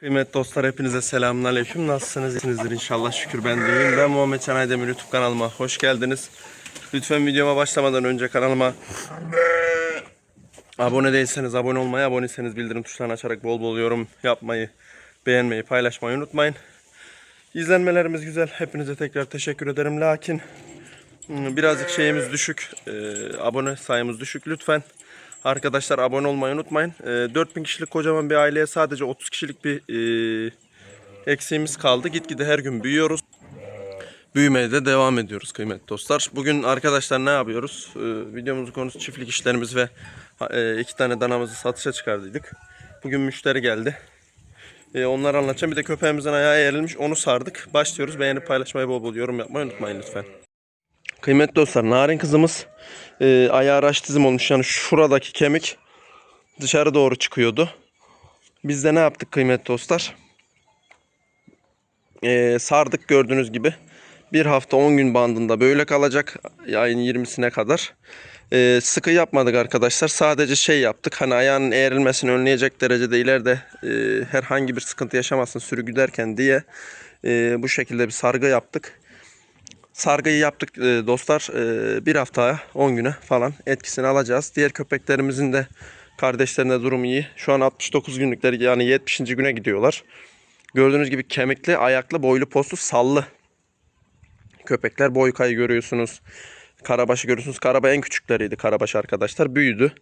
Kıymetli dostlar hepinize selamünaleyküm. Nasılsınız? İyisinizdir inşallah. Şükür ben de iyiyim. Ben Muhammed Can Aydemir YouTube kanalıma hoş geldiniz. Lütfen videoma başlamadan önce kanalıma abone değilseniz abone olmayı, aboneyseniz bildirim tuşlarını açarak bol bol yorum yapmayı, beğenmeyi, paylaşmayı unutmayın. İzlenmelerimiz güzel. Hepinize tekrar teşekkür ederim. Lakin hmm, birazcık şeyimiz düşük. Ee, abone sayımız düşük. Lütfen arkadaşlar abone olmayı unutmayın. Ee, 4000 kişilik kocaman bir aileye sadece 30 kişilik bir e, eksiğimiz kaldı. Gitgide her gün büyüyoruz. Büyümeye de devam ediyoruz kıymetli dostlar. Bugün arkadaşlar ne yapıyoruz? Ee, videomuzun konusu çiftlik işlerimiz ve e, iki tane danamızı satışa çıkardıydık. Bugün müşteri geldi. Ee, onları anlatacağım. Bir de köpeğimizin ayağı eğrilmiş. Onu sardık. Başlıyoruz. Beğenip paylaşmayı bol bol yorum yapmayı unutmayın lütfen. Kıymetli dostlar narin kızımız e, ayağı raş dizim olmuş. Yani şuradaki kemik dışarı doğru çıkıyordu. Biz de ne yaptık kıymetli dostlar? E, sardık gördüğünüz gibi. Bir hafta 10 gün bandında böyle kalacak. Ayın 20'sine kadar. E, sıkı yapmadık arkadaşlar. Sadece şey yaptık. Hani ayağının eğrilmesini önleyecek derecede ileride e, herhangi bir sıkıntı yaşamasın sürü güderken diye e, bu şekilde bir sargı yaptık. Sargıyı yaptık e, dostlar. E, bir haftaya 10 güne falan etkisini alacağız. Diğer köpeklerimizin de kardeşlerine durum iyi. Şu an 69 günlükler yani 70. güne gidiyorlar. Gördüğünüz gibi kemikli, ayaklı, boylu, postlu, sallı köpekler. Boykayı görüyorsunuz. Karabaşı görüyorsunuz. Karaba en küçükleriydi Karabaş arkadaşlar. Büyüdü.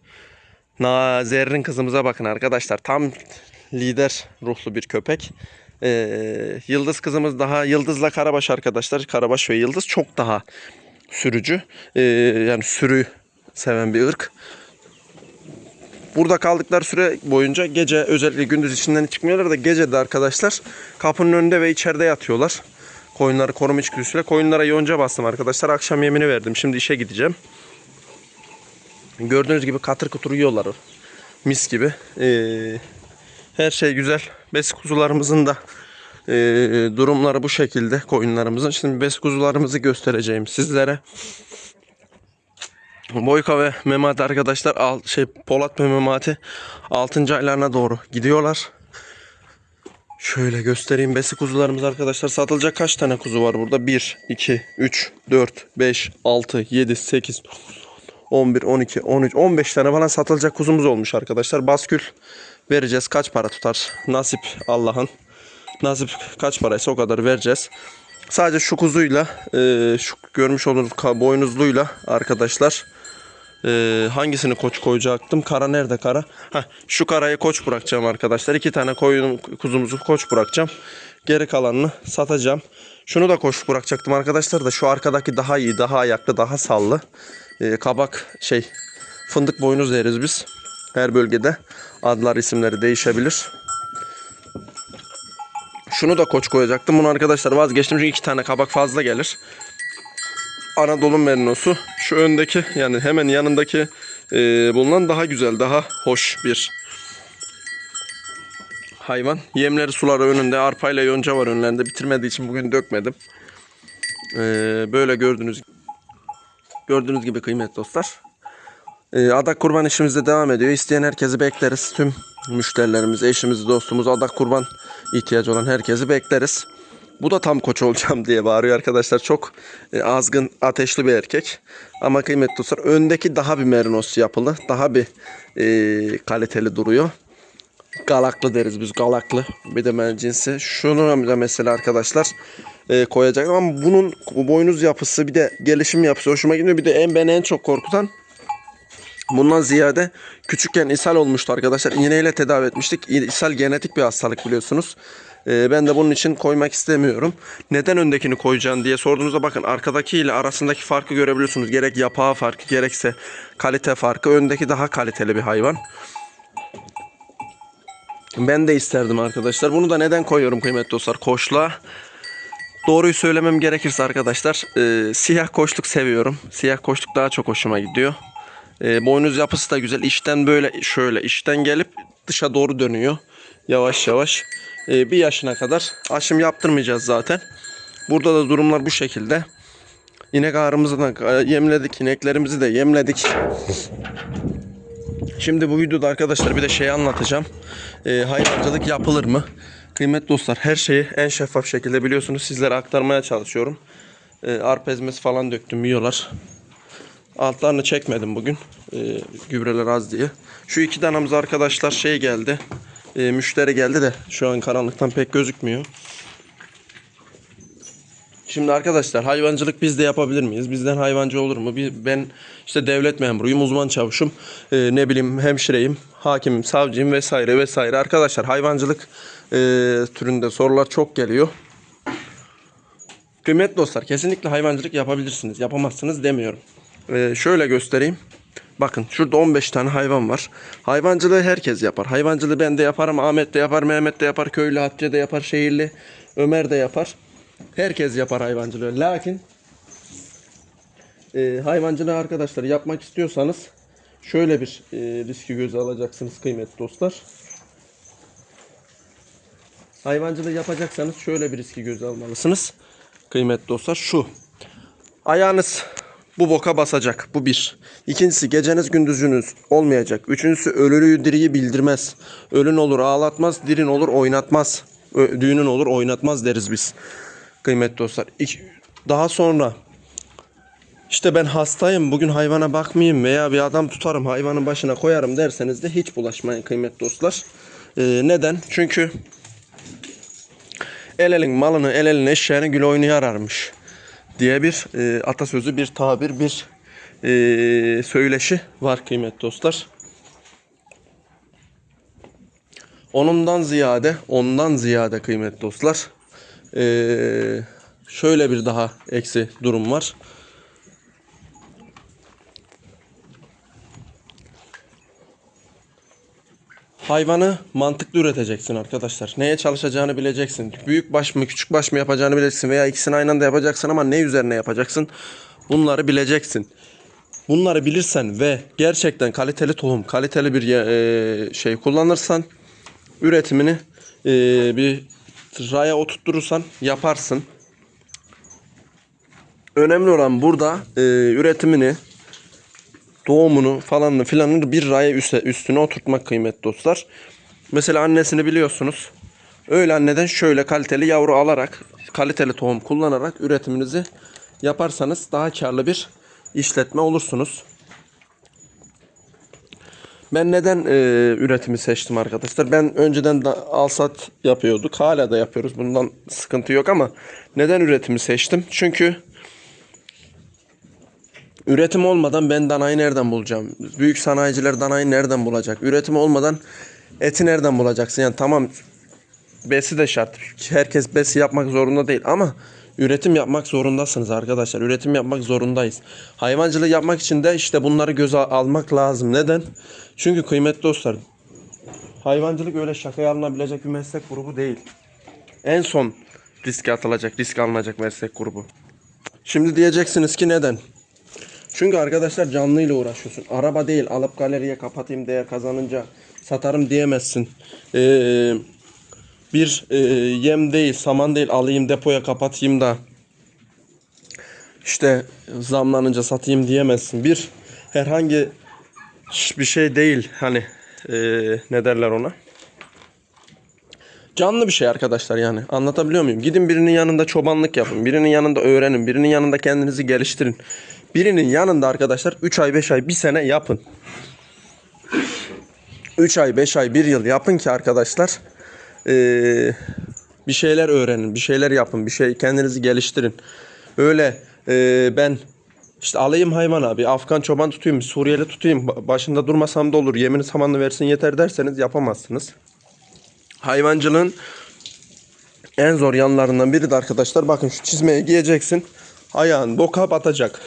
Na Zerrin kızımıza bakın arkadaşlar. Tam lider ruhlu bir köpek. Ee, Yıldız kızımız daha Yıldız'la Karabaş arkadaşlar. Karabaş ve Yıldız çok daha sürücü. Ee, yani sürü seven bir ırk. Burada kaldıkları süre boyunca gece özellikle gündüz içinden çıkmıyorlar da gece de arkadaşlar kapının önünde ve içeride yatıyorlar. Koyunları koruma içgüdüsüyle. Koyunlara yonca bastım arkadaşlar. Akşam yemini verdim. Şimdi işe gideceğim. Gördüğünüz gibi katır kutur yiyorlar. Mis gibi. Ee, her şey güzel. Bes kuzularımızın da e, durumları bu şekilde koyunlarımızın. Şimdi bes kuzularımızı göstereceğim sizlere. Boyka ve Memati arkadaşlar al, şey Polat ve Memati 6. aylarına doğru gidiyorlar. Şöyle göstereyim besi kuzularımız arkadaşlar. Satılacak kaç tane kuzu var burada? 1, 2, 3, 4, 5, 6, 7, 8, 11, 12, 13, 15 tane falan satılacak kuzumuz olmuş arkadaşlar. Baskül vereceğiz. Kaç para tutar? Nasip Allah'ın. Nasip kaç paraysa o kadar vereceğiz. Sadece şu kuzuyla, e, şu görmüş olduğunuz boynuzluyla arkadaşlar e, hangisini koç koyacaktım? Kara nerede kara? Heh, şu karayı koç bırakacağım arkadaşlar. İki tane koyun kuzumuzu koç bırakacağım. Geri kalanını satacağım. Şunu da koç bırakacaktım arkadaşlar da şu arkadaki daha iyi, daha ayaklı, daha sallı. E, kabak şey fındık boynuz deriz biz. Her bölgede adlar isimleri değişebilir. Şunu da koç koyacaktım. Bunu arkadaşlar vazgeçtim çünkü iki tane kabak fazla gelir. Anadolu merinosu. Şu öndeki yani hemen yanındaki e, bulunan daha güzel, daha hoş bir hayvan. Yemleri suları önünde. Arpayla yonca var önlerinde. Bitirmediği için bugün dökmedim. E, böyle gördüğünüz gördüğünüz gibi kıymetli dostlar. E, adak kurban işimiz de devam ediyor. İsteyen herkesi bekleriz. Tüm müşterilerimiz, eşimiz, dostumuz, adak kurban ihtiyacı olan herkesi bekleriz. Bu da tam koç olacağım diye bağırıyor arkadaşlar. Çok e, azgın, ateşli bir erkek. Ama kıymetli dostlar öndeki daha bir merinos yapılı. Daha bir e, kaliteli duruyor. Galaklı deriz biz galaklı. Bir de men cinsi. Şunu da mesela arkadaşlar e, koyacaktım ama bunun bu boynuz yapısı bir de gelişim yapısı hoşuma gidiyor. Bir de en beni en çok korkutan Bundan ziyade küçükken ishal olmuştu arkadaşlar. İğneyle tedavi etmiştik. İshal genetik bir hastalık biliyorsunuz. Ee, ben de bunun için koymak istemiyorum. Neden öndekini koyacaksın diye sorduğunuzda bakın arkadaki ile arasındaki farkı görebiliyorsunuz. Gerek yapağı farkı gerekse kalite farkı. Öndeki daha kaliteli bir hayvan. Ben de isterdim arkadaşlar. Bunu da neden koyuyorum kıymetli dostlar? Koçla Doğruyu söylemem gerekirse arkadaşlar e, siyah koçluk seviyorum. Siyah koçluk daha çok hoşuma gidiyor. E, boynuz yapısı da güzel. İçten böyle şöyle içten gelip dışa doğru dönüyor. Yavaş yavaş. E, bir yaşına kadar aşım yaptırmayacağız zaten. Burada da durumlar bu şekilde. İnek ağrımızı da e, yemledik. ineklerimizi de yemledik. Şimdi bu videoda arkadaşlar bir de şey anlatacağım. E, hayvancılık yapılır mı? Kıymetli dostlar her şeyi en şeffaf şekilde biliyorsunuz sizlere aktarmaya çalışıyorum. Ee, arpa ezmesi falan döktüm yiyorlar. Altlarını çekmedim bugün. Ee, gübreler az diye. Şu iki danamız arkadaşlar şey geldi. Ee, müşteri geldi de şu an karanlıktan pek gözükmüyor. Şimdi arkadaşlar hayvancılık biz de yapabilir miyiz? Bizden hayvancı olur mu? Ben işte devlet memuruyum, uzman çavuşum, ee, ne bileyim hemşireyim, hakimim, savcıyım vesaire vesaire. Arkadaşlar hayvancılık ee, türünde sorular çok geliyor. Kıymetli dostlar kesinlikle hayvancılık yapabilirsiniz. Yapamazsınız demiyorum. Ee, şöyle göstereyim. Bakın şurada 15 tane hayvan var. Hayvancılığı herkes yapar. Hayvancılığı ben de yaparım, Ahmet de yapar, Mehmet de yapar, köylü Hatice de yapar, şehirli Ömer de yapar. Herkes yapar hayvancılığı. Lakin e, hayvancılığı arkadaşlar yapmak istiyorsanız şöyle bir e, riski göze alacaksınız kıymetli dostlar. Hayvancılığı yapacaksanız şöyle bir riski göze almalısınız. Kıymetli dostlar şu. Ayağınız bu boka basacak. Bu bir. İkincisi geceniz gündüzünüz olmayacak. Üçüncüsü ölülüyü diriyi bildirmez. Ölün olur ağlatmaz, dirin olur oynatmaz. Ö- düğünün olur oynatmaz deriz biz. Kıymetli dostlar. İki- daha sonra işte ben hastayım bugün hayvana bakmayayım veya bir adam tutarım hayvanın başına koyarım derseniz de hiç bulaşmayın kıymetli dostlar. Ee, neden? Çünkü el elin malını el elin eşeğini gül oyunu yararmış diye bir e, atasözü bir tabir bir e, söyleşi var kıymetli dostlar. Onundan ziyade ondan ziyade kıymetli dostlar e, şöyle bir daha eksi durum var. Hayvanı mantıklı üreteceksin arkadaşlar. Neye çalışacağını bileceksin. Büyük baş mı küçük baş mı yapacağını bileceksin. Veya ikisini aynı anda yapacaksın ama ne üzerine yapacaksın. Bunları bileceksin. Bunları bilirsen ve gerçekten kaliteli tohum, kaliteli bir e, şey kullanırsan üretimini e, bir raya oturturursan yaparsın. Önemli olan burada e, üretimini doğumunu falanını filanını bir raya üstüne oturtmak kıymetli dostlar. Mesela annesini biliyorsunuz. Öyle anneden şöyle kaliteli yavru alarak, kaliteli tohum kullanarak üretiminizi yaparsanız daha karlı bir işletme olursunuz. Ben neden e, üretimi seçtim arkadaşlar? Ben önceden da alsat yapıyorduk. Hala da yapıyoruz. Bundan sıkıntı yok ama neden üretimi seçtim? Çünkü Üretim olmadan ben danayı nereden bulacağım? Büyük sanayiciler danayı nereden bulacak? Üretim olmadan eti nereden bulacaksın? Yani tamam besi de şart. Herkes besi yapmak zorunda değil ama üretim yapmak zorundasınız arkadaşlar. Üretim yapmak zorundayız. Hayvancılığı yapmak için de işte bunları göze almak lazım. Neden? Çünkü kıymetli dostlar hayvancılık öyle şakaya alınabilecek bir meslek grubu değil. En son riske atılacak, risk alınacak meslek grubu. Şimdi diyeceksiniz ki neden? Çünkü arkadaşlar canlıyla uğraşıyorsun. Araba değil alıp galeriye kapatayım değer kazanınca satarım diyemezsin. Ee, bir e, yem değil saman değil alayım depoya kapatayım da işte zamlanınca satayım diyemezsin. Bir herhangi bir şey değil hani e, ne derler ona. Canlı bir şey arkadaşlar yani. Anlatabiliyor muyum? Gidin birinin yanında çobanlık yapın. Birinin yanında öğrenin. Birinin yanında kendinizi geliştirin. Birinin yanında arkadaşlar 3 ay 5 ay 1 sene yapın. 3 ay 5 ay 1 yıl yapın ki arkadaşlar eee, bir şeyler öğrenin. Bir şeyler yapın. Bir şey kendinizi geliştirin. Öyle eee, ben işte alayım hayvan abi. Afgan çoban tutayım. Suriyeli tutayım. ba- Başında durmasam da olur. Yemini samanlı versin yeter derseniz yapamazsınız. Hayvancılığın en zor yanlarından biri de arkadaşlar bakın şu çizmeyi giyeceksin. Ayağın boka batacak.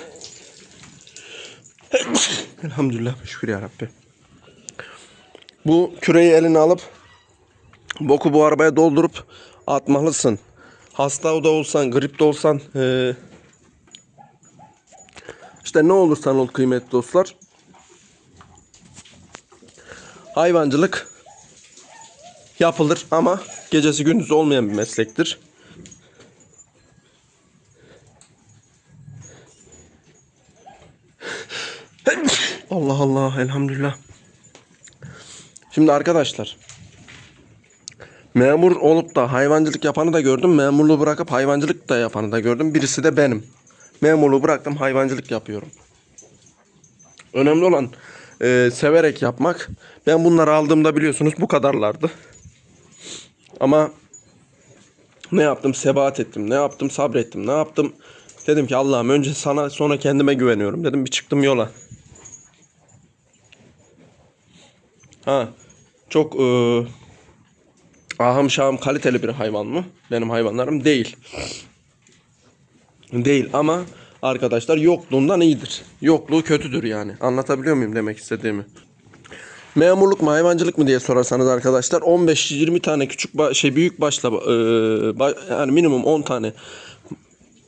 Elhamdülillah şükür ya Rabbi. Bu küreyi eline alıp boku bu arabaya doldurup atmalısın. Hasta da olsan, grip de olsan eee, işte ne olursan ol kıymetli dostlar. Hayvancılık yapılır ama gecesi gündüzü olmayan bir meslektir. Allah Allah elhamdülillah. Şimdi arkadaşlar Memur olup da hayvancılık yapanı da gördüm. Memurluğu bırakıp hayvancılık da yapanı da gördüm. Birisi de benim. Memurluğu bıraktım hayvancılık yapıyorum. Önemli olan e, severek yapmak. Ben bunları aldığımda biliyorsunuz bu kadarlardı. Ama ne yaptım? Sebat ettim. Ne yaptım? Sabrettim. Ne yaptım? Dedim ki Allah'ım önce sana sonra kendime güveniyorum. Dedim bir çıktım yola. Ha. Çok e, ahım şahım kaliteli bir hayvan mı? Benim hayvanlarım değil. Değil ama arkadaşlar yokluğundan iyidir. Yokluğu kötüdür yani. Anlatabiliyor muyum demek istediğimi? Memurluk mu hayvancılık mı diye sorarsanız arkadaşlar 15-20 tane küçük şey büyük başla e, ba- yani minimum 10 tane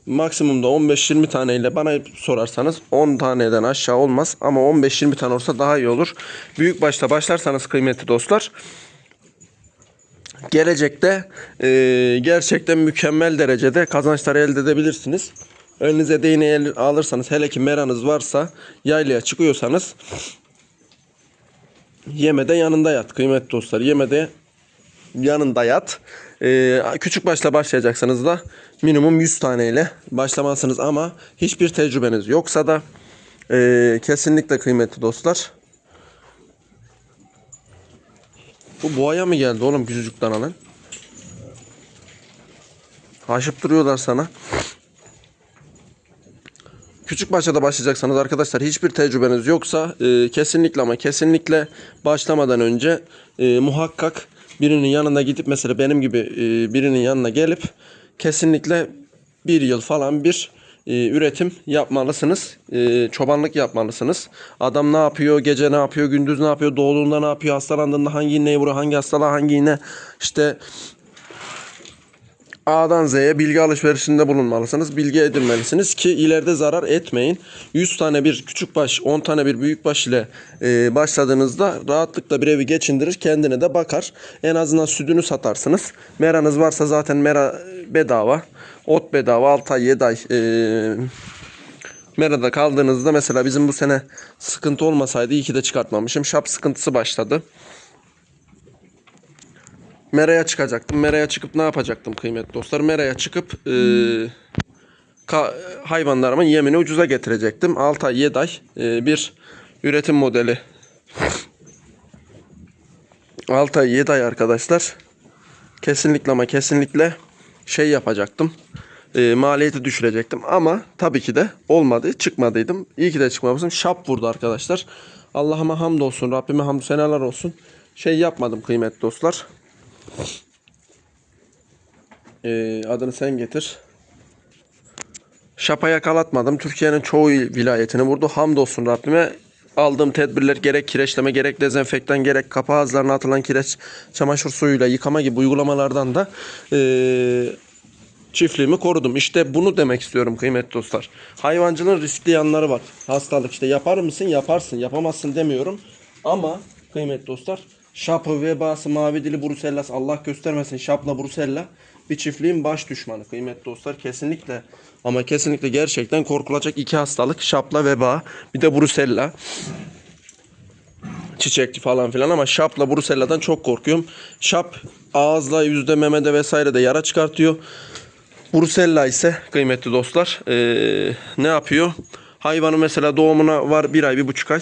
maksimumda 15-20 taneyle bana sorarsanız 10 taneden aşağı olmaz ama 15-20 tane olsa daha iyi olur. Büyük başta başlarsanız kıymetli dostlar gelecekte e, gerçekten mükemmel derecede kazançlar elde edebilirsiniz. Önünüze değneği alırsanız hele ki meranız varsa yaylaya çıkıyorsanız yemede yanında yat kıymetli dostlar. Yemede yanında yat. Ee, küçük başla başlayacaksanız da minimum 100 taneyle başlamalısınız ama hiçbir tecrübeniz yoksa da ee, kesinlikle kıymetli dostlar. Bu boğaya mı geldi oğlum küçücük danalar? Haşıp duruyorlar sana. Küçük başta başlayacaksanız arkadaşlar hiçbir tecrübeniz yoksa e, kesinlikle ama kesinlikle başlamadan önce e, muhakkak birinin yanına gidip mesela benim gibi e, birinin yanına gelip kesinlikle bir yıl falan bir e, üretim yapmalısınız. E, çobanlık yapmalısınız. Adam ne yapıyor, gece ne yapıyor, gündüz ne yapıyor, doğduğunda ne yapıyor, hastalandığında hangi iğneyi vuruyor, hangi hastalığa hangi iğne işte A'dan Z'ye bilgi alışverişinde bulunmalısınız. Bilgi edinmelisiniz ki ileride zarar etmeyin. 100 tane bir küçük baş, 10 tane bir büyük baş ile e, başladığınızda rahatlıkla bir evi geçindirir. Kendine de bakar. En azından sütünü satarsınız. Meranız varsa zaten mera bedava. Ot bedava 6 ay 7 ay e, merada kaldığınızda mesela bizim bu sene sıkıntı olmasaydı iyi ki de çıkartmamışım. Şap sıkıntısı başladı. Mera'ya çıkacaktım. Mera'ya çıkıp ne yapacaktım kıymetli dostlar? Mera'ya çıkıp e, ka- hayvanlarımın yemini ucuza getirecektim. 6 ay 7 ay e, bir üretim modeli. 6 ay 7 ay arkadaşlar. Kesinlikle ama kesinlikle şey yapacaktım. E, maliyeti düşürecektim ama tabii ki de olmadı. Çıkmadıydım. İyi ki de çıkmamışım. Şap vurdu arkadaşlar. Allah'ıma hamdolsun. Rabbime hamdü seneler olsun. Şey yapmadım kıymetli dostlar. Ee, adını sen getir. Şapa yakalatmadım. Türkiye'nin çoğu il- vilayetini vurdu. Hamdolsun Rabbime. Aldığım tedbirler gerek kireçleme gerek dezenfektan gerek kapı ağızlarına atılan kireç çamaşır suyuyla yıkama gibi uygulamalardan da ee, çiftliğimi korudum. İşte bunu demek istiyorum kıymetli dostlar. Hayvancılığın riskli yanları var. Hastalık işte yapar mısın? Yaparsın. Yapamazsın demiyorum. Ama kıymetli dostlar şapı, vebası, mavi dili, brusellas Allah göstermesin şapla brusella bir çiftliğin baş düşmanı kıymetli dostlar. Kesinlikle ama kesinlikle gerçekten korkulacak iki hastalık şapla veba bir de brusella çiçekli falan filan ama şapla brusella'dan çok korkuyorum. Şap ağızla yüzde memede vesaire de yara çıkartıyor. Brusella ise kıymetli dostlar eee, ne yapıyor? Hayvanı mesela doğumuna var bir ay bir buçuk ay.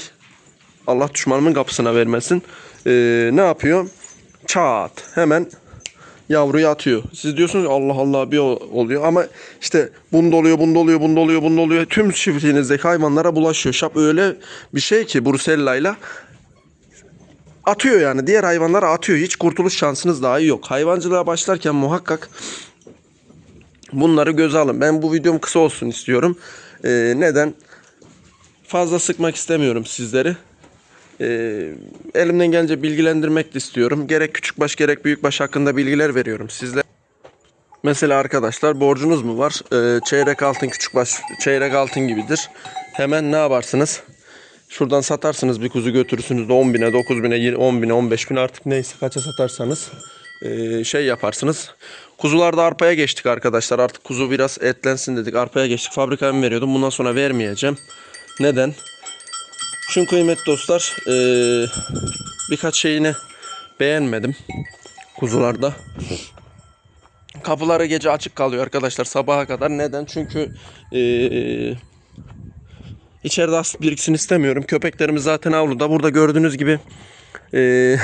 Allah düşmanımın kapısına vermesin. Eee, ne yapıyor? Çat hemen yavruyu atıyor. Siz diyorsunuz Allah Allah bir oluyor ama işte bunda oluyor, bunda oluyor, bunda oluyor, bunda oluyor. Tüm çiftliğinizdeki hayvanlara bulaşıyor. Şap öyle bir şey ki Brusella'yla atıyor yani. Diğer hayvanlara atıyor. Hiç kurtuluş şansınız dahi yok. Hayvancılığa başlarken muhakkak bunları göze alın. Ben bu videom kısa olsun istiyorum. Ee, neden? Fazla sıkmak istemiyorum sizleri. Ee, elimden gelince bilgilendirmek istiyorum. Gerek küçük baş gerek büyük baş hakkında bilgiler veriyorum sizlere. Mesela arkadaşlar borcunuz mu var? Ee, çeyrek altın küçük baş çeyrek altın gibidir. Hemen ne yaparsınız? Şuradan satarsınız bir kuzu götürürsünüz de 10 bine, 9 bine, 20 10 bine, 15 bine artık neyse kaça satarsanız ee, şey yaparsınız. Kuzularda arpaya geçtik arkadaşlar. Artık kuzu biraz etlensin dedik. Arpaya geçtik. Fabrikaya mı veriyordum? Bundan sonra vermeyeceğim. Neden? Çünkü kıymetli dostlar ee, birkaç şeyini beğenmedim. kuzularda. Kapıları gece açık kalıyor arkadaşlar sabaha kadar. Neden? Çünkü eee içeride as biriksin istemiyorum. Köpeklerimiz zaten avluda. Burada gördüğünüz gibi eee,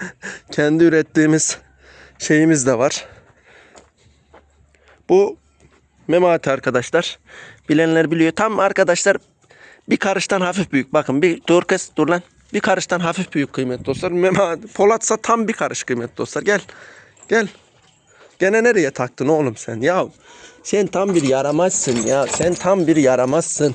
kendi ürettiğimiz şeyimiz de var. Bu memati arkadaşlar. Bilenler biliyor. Tam arkadaşlar bir karıştan hafif büyük. Bakın bir dur kız dur lan. Bir karıştan hafif büyük kıymetli dostlar. Memati, Polatsa tam bir karış kıymetli dostlar. Gel. Gel. Gene nereye taktın oğlum sen? Ya sen tam bir yaramazsın ya. Sen tam bir yaramazsın.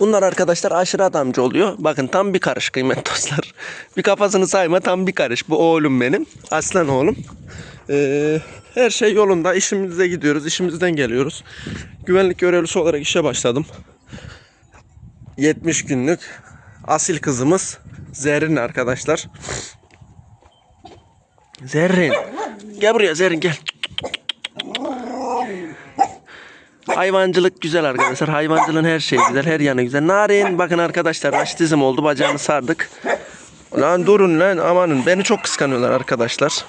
Bunlar arkadaşlar aşırı adamcı oluyor. Bakın tam bir karış kıymetli dostlar. Bir kafasını sayma tam bir karış. Bu oğlum benim. Aslan oğlum. Ee, her şey yolunda. İşimize gidiyoruz. işimizden geliyoruz. Güvenlik görevlisi olarak işe başladım. 70 günlük asil kızımız Zerrin arkadaşlar. Zerrin. Gel buraya Zerrin gel. Hayvancılık güzel arkadaşlar. Hayvancılığın her şeyi güzel. Her yanı güzel. Narin bakın arkadaşlar raşitizm oldu. Bacağını sardık. Lan durun lan amanın. Beni çok kıskanıyorlar arkadaşlar.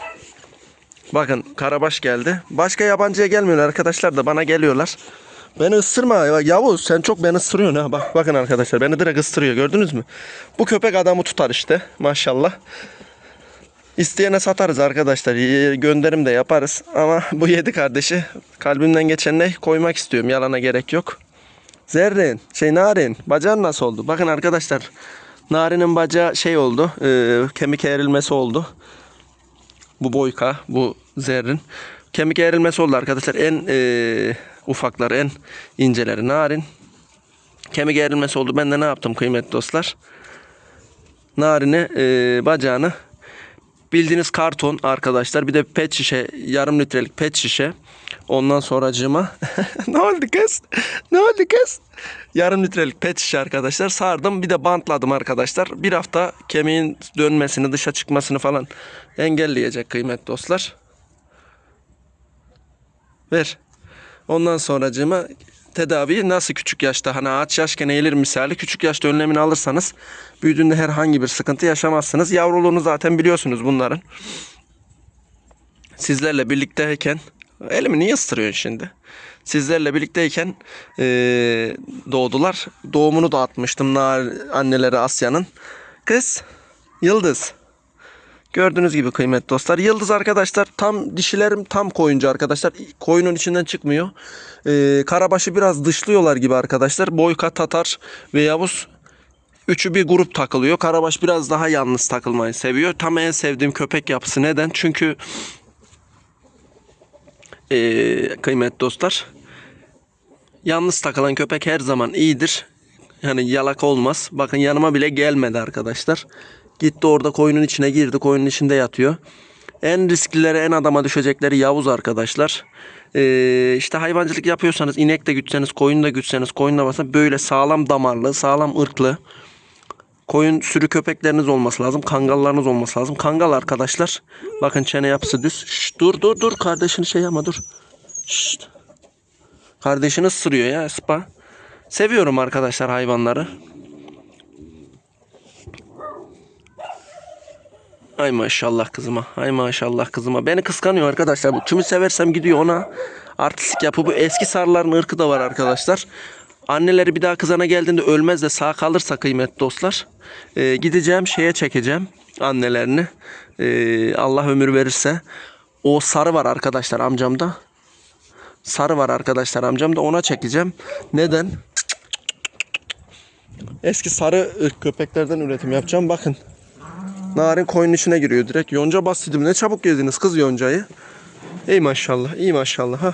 Bakın karabaş geldi. Başka yabancıya gelmiyorlar arkadaşlar da bana geliyorlar. Beni ısırma ya Yavuz sen çok beni ısırıyorsun ha. Bak bakın arkadaşlar beni direkt ısırıyor gördünüz mü? Bu köpek adamı tutar işte maşallah. İsteyene satarız arkadaşlar. Gönderim de yaparız. Ama bu yedi kardeşi kalbimden geçen ne koymak istiyorum. Yalana gerek yok. Zerrin, şey Narin, bacağın nasıl oldu? Bakın arkadaşlar, Narin'in bacağı şey oldu, e, kemik eğrilmesi oldu. Bu boyka, bu Zerrin. Kemik eğrilmesi oldu arkadaşlar. En e, ufaklar, en inceleri Narin. Kemik eğrilmesi oldu. Ben de ne yaptım kıymetli dostlar? Narin'e e, bacağını bildiğiniz karton arkadaşlar. Bir de pet şişe, yarım litrelik pet şişe. Ondan sonracığıma ne oldu kız? Ne oldu kız? Yarım litrelik pet şişe arkadaşlar sardım. Bir de bantladım arkadaşlar. Bir hafta kemiğin dönmesini, dışa çıkmasını falan engelleyecek kıymetli dostlar. Ver. Ondan sonracığıma tedaviyi nasıl küçük yaşta hani ağaç yaşken eğilir misali küçük yaşta önlemini alırsanız büyüdüğünde herhangi bir sıkıntı yaşamazsınız. Yavruluğunu zaten biliyorsunuz bunların. Sizlerle birlikteyken elimi niye ısırıyorsun şimdi? Sizlerle birlikteyken eee, doğdular. Doğumunu da atmıştım anneleri Asya'nın. Kız Yıldız. Gördüğünüz gibi kıymetli dostlar. Yıldız arkadaşlar tam dişilerim tam koyuncu arkadaşlar. Koyunun içinden çıkmıyor. Ee, karabaşı biraz dışlıyorlar gibi arkadaşlar. Boyka, Tatar ve Yavuz Üçü bir grup takılıyor. Karabaş biraz daha yalnız takılmayı seviyor. Tam en sevdiğim köpek yapısı. Neden? Çünkü ee, kıymetli dostlar yalnız takılan köpek her zaman iyidir. Yani yalak olmaz. Bakın yanıma bile gelmedi arkadaşlar. Gitti orada koyunun içine girdi. Koyunun içinde yatıyor. En risklilere en adama düşecekleri Yavuz arkadaşlar. Ee, işte hayvancılık yapıyorsanız inek de gütseniz koyun da gütseniz koyun da varsa böyle sağlam damarlı sağlam ırklı koyun sürü köpekleriniz olması lazım. Kangallarınız olması lazım. Kangal arkadaşlar. Bakın çene yapısı düz. Şşt, dur dur dur kardeşini şey yapma dur. Şşt. Kardeşini ısırıyor ya spa. Seviyorum arkadaşlar hayvanları. Ay maşallah kızıma. Ay maşallah kızıma. Beni kıskanıyor arkadaşlar. Kimi seversem gidiyor ona. Artistik yapı. Bu eski sarıların ırkı da var arkadaşlar. Anneleri bir daha kızana geldiğinde ölmez de sağ kalırsa kıymetli dostlar. Ee, gideceğim şeye çekeceğim annelerini. Ee, Allah ömür verirse. O sarı var arkadaşlar amcamda. Sarı var arkadaşlar amcamda ona çekeceğim. Neden? Eski sarı ırk köpeklerden üretim yapacağım. Bakın. Narin koyunun içine giriyor direkt. Yonca bastıydım. Ne çabuk yediniz kız yoncayı. İyi maşallah. iyi maşallah. Ha.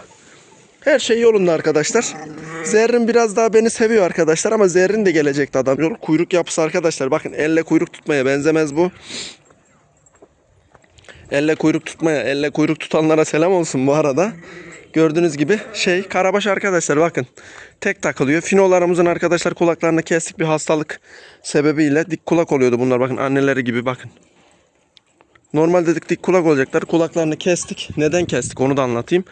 Her şey yolunda arkadaşlar. Zerrin biraz daha beni seviyor arkadaşlar ama Zerrin de gelecekti adam. Yol kuyruk yapısı arkadaşlar. Bakın elle kuyruk tutmaya benzemez bu. Elle kuyruk tutmaya, elle kuyruk tutanlara selam olsun bu arada. Gördüğünüz gibi şey karabaş arkadaşlar bakın. Tek takılıyor. Finolarımızın arkadaşlar kulaklarını kestik bir hastalık sebebiyle dik kulak oluyordu bunlar bakın anneleri gibi bakın. Normal dedik dik kulak olacaklar. Kulaklarını kestik. Neden kestik onu da anlatayım.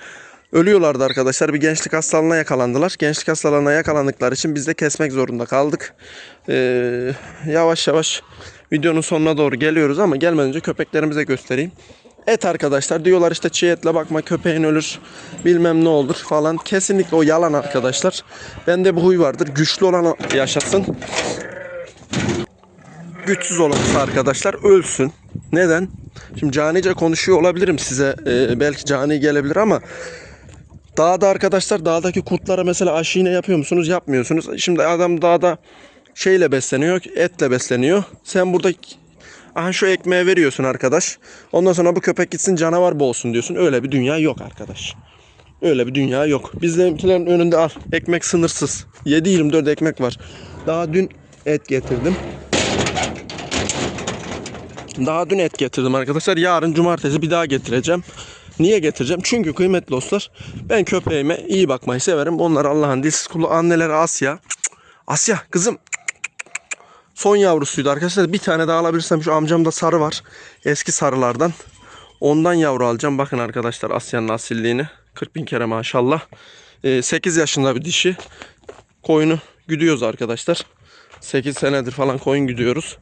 Ölüyorlardı arkadaşlar. Bir gençlik hastalığına yakalandılar. Gençlik hastalığına yakalandıkları için biz de kesmek zorunda kaldık. Ee, yavaş yavaş videonun sonuna doğru geliyoruz ama gelmeden önce köpeklerimize göstereyim. Et arkadaşlar diyorlar işte çiğ etle bakma köpeğin ölür bilmem ne olur falan. Kesinlikle o yalan arkadaşlar. Bende bu huy vardır. Güçlü olan yaşasın. Güçsüz olansa arkadaşlar ölsün. Neden? Şimdi canice konuşuyor olabilirim size. Ee, belki cani gelebilir ama Dağda arkadaşlar dağdaki kurtlara mesela aşı yapıyor musunuz? Yapmıyorsunuz. Şimdi adam dağda şeyle besleniyor, etle besleniyor. Sen burada aha şu ekmeği veriyorsun arkadaş. Ondan sonra bu köpek gitsin canavar boğulsun diyorsun. Öyle bir dünya yok arkadaş. Öyle bir dünya yok. Bizimkilerin önünde al. Ekmek sınırsız. 7-24 ekmek var. Daha dün et getirdim. Daha dün et getirdim arkadaşlar. Yarın cumartesi bir daha getireceğim. Niye getireceğim? Çünkü kıymetli dostlar ben köpeğime iyi bakmayı severim. Onlar Allah'ın dilsiz kulu anneleri Asya. Asya kızım. Son yavrusuydu arkadaşlar. Bir tane daha alabilirsem şu amcamda sarı var. Eski sarılardan. Ondan yavru alacağım. Bakın arkadaşlar Asya'nın asilliğini. 40 bin kere maşallah. 8 yaşında bir dişi. Koyunu güdüyoruz arkadaşlar. 8 senedir falan koyun güdüyoruz.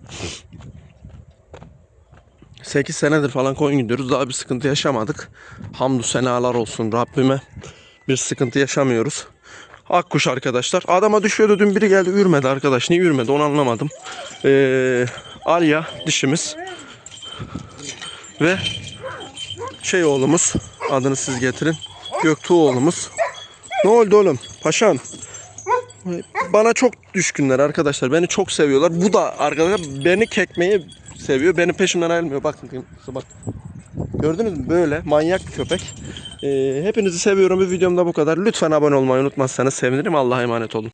8 senedir falan koyun gidiyoruz. Daha bir sıkıntı yaşamadık. Hamdü senalar olsun Rabbime. Bir sıkıntı yaşamıyoruz. Akkuş arkadaşlar. Adama düşüyordu dün biri geldi ürmedi arkadaş. Niye ürmedi onu anlamadım. Ee, Alya dişimiz. Ve şey oğlumuz. Adını siz getirin. Göktuğ oğlumuz. Ne oldu oğlum? Paşam. Bana çok düşkünler arkadaşlar. Beni çok seviyorlar. Bu da arkadaşlar beni kekmeyi seviyor. Benim peşimden ayrılmıyor. Bakın bak. Gördünüz mü? Böyle manyak bir köpek. Ee, hepinizi seviyorum. Bir videomda bu kadar. Lütfen abone olmayı unutmazsanız sevinirim. Allah'a emanet olun.